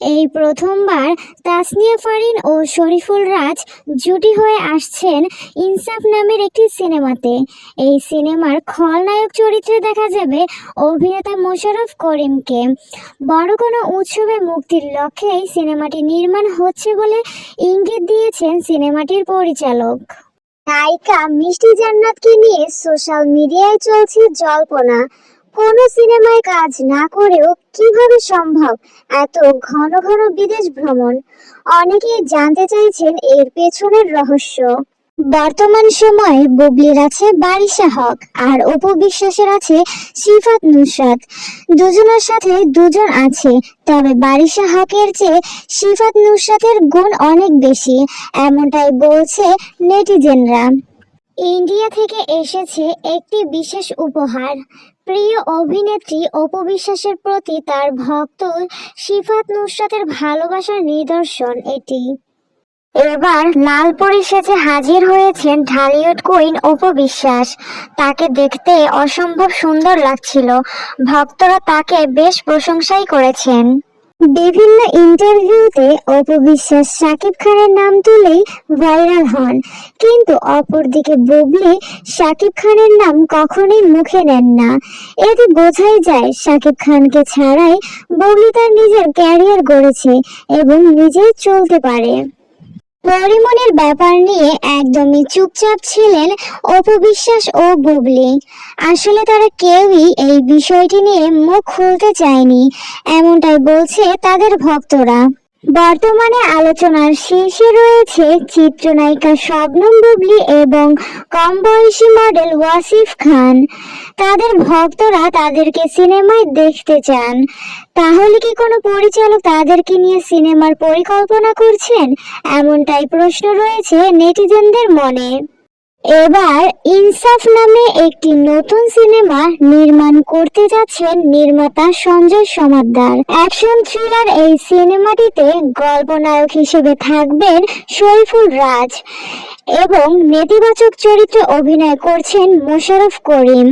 এই প্রথমবার তাসনিয়া ফারিন ও শরীফুল রাজ জুটি হয়ে আসছেন ইনসাফ নামের একটি সিনেমাতে। এই সিনেমার খলনায়ক চরিত্রে দেখা যাবে অভিনেতা মোশাররফ করিমকে। বড় কোনো উৎসবে মুক্তির লক্ষ্যে এই সিনেমাটি নির্মাণ হচ্ছে বলে ইঙ্গিত দিয়েছেন সিনেমাটির পরিচালক। নায়িকা মিষ্টি জান্নাতকে নিয়ে সোশ্যাল মিডিয়ায় চলছে জল্পনা। কোনো সিনেমায় কাজ না করেও কীভাবে সম্ভব? এত ঘন ঘন বিদেশ ভ্রমণ। অনেকেই জানতে চাইছেন এর পেছনের রহস্য। বর্তমান সময়ে বুবলির আছে বারিশা হক আর অপু বিশ্বাসের আছে সিফাত নুসরাত। দুজনের সাথে দুজন আছে, তবে বারিশা হকের চেয়ে সিফাত নুসরাতের গুণ অনেক বেশি, এমনটাই বলছে নেটিজেনরা। ইন্ডিয়া থেকে এসেছে একটি বিশেষ উপহার প্রিয় অভিনেত্রী অপবিশ্বাসের প্রতি তার ভক্ত শিফাত নুসরাতের ভালোবাসার নিদর্শন এটি। এবার লালপুরি সেজে হাজির হয়েছেন ঢালিউড কুইন অপু বিশ্বাস। তাকে দেখতে অসম্ভব সুন্দর লাগছিল। ভক্তরা তাকে বেশ প্রশংসাই করেছেন। বিভিন্ন ইন্টারভিউতে অপবিশ্বাস শাকিব খানের নাম তুলেই ভাইরাল হন। কিন্তু অপরদিকে বুবলি সাকিব খানের নাম কখনোই মুখে নেন না। এতে বোঝাই যায়, সাকিব খানকে ছাড়াই বগলি তার নিজের ক্যারিয়ার গড়েছে এবং নিজেই চলতে পারে। পরিমণির ব্যাপার নিয়ে একদমই চুপচাপ ছিলেন অপবিশ্বাস ও বুবলি। আসলে তারা কেউই এই বিষয়টি নিয়ে মুখ খুলতে চায়নি, এমনটাই বলছে তাদের ভক্তরা। বর্তমানে আলোচনার শীর্ষে রয়েছে চিত্রনায়িকা শবনম বুবলি এবং কম বয়সী মডেল ওয়াসিফ খান। তাদের ভক্তরা তাদেরকে সিনেমায় দেখতে চান। তাহলে কি কোনো পরিচালক তাদেরকে নিয়ে সিনেমার পরিকল্পনা করছেন? এমনটাই প্রশ্ন রয়েছে নেটিজেনদের মনে। এবার ইনসাফ নামে একটি নতুন সিনেমা নির্মাণ করতে যাচ্ছেন নির্মাতা সঞ্জয় সমাদ্দার। অ্যাকশন থ্রিলার এই সিনেমাটিতে গল্পনায়ক হিসেবে থাকবেন শরীফুল রাজ এবং নেতিবাচক চরিত্রে অভিনয় করছেন মোশাররফ করিম।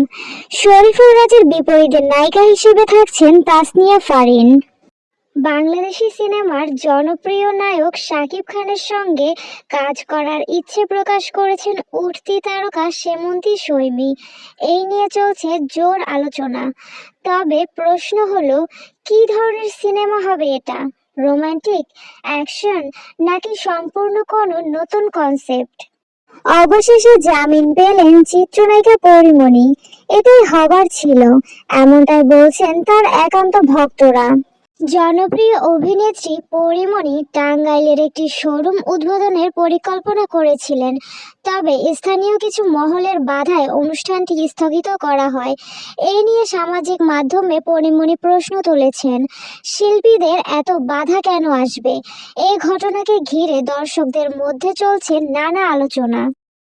শরীফুল রাজের বিপরীতে নায়িকা হিসেবে থাকছেন তাসনিয়া ফারিন। বাংলাদেশি সিনেমার জনপ্রিয় নায়ক শাকিব খানের সঙ্গে কাজ করার ইচ্ছে প্রকাশ করেছেন উঠতি তারকা সেমন্তী সৈমি। এই নিয়ে চলছে জোর আলোচনা। তবে প্রশ্ন হলো, কী ধরনের সিনেমা হবে এটা? রোমান্টিক, অ্যাকশন, নাকি সম্পূর্ণ কোনো নতুন কনসেপ্ট? অবশেষে জামিন পেলেন চিত্রনায়িকা পরিমণি। এটাই হবার ছিল, এমনটাই বলছেন তার একান্ত ভক্তরা। জনপ্রিয় অভিনেত্রী পরিমণি টাঙ্গাইলের একটি শোরুম উদ্বোধনের পরিকল্পনা করেছিলেন। তবে স্থানীয় কিছু মহলের বাধায় অনুষ্ঠানটি স্থগিত করা হয়। এই নিয়ে সামাজিক মাধ্যমে পরিমণি প্রশ্ন তুলেছেন, শিল্পীদের এত বাধা কেন আসবে? এই ঘটনাকে ঘিরে দর্শকদের মধ্যে চলছে নানা আলোচনা।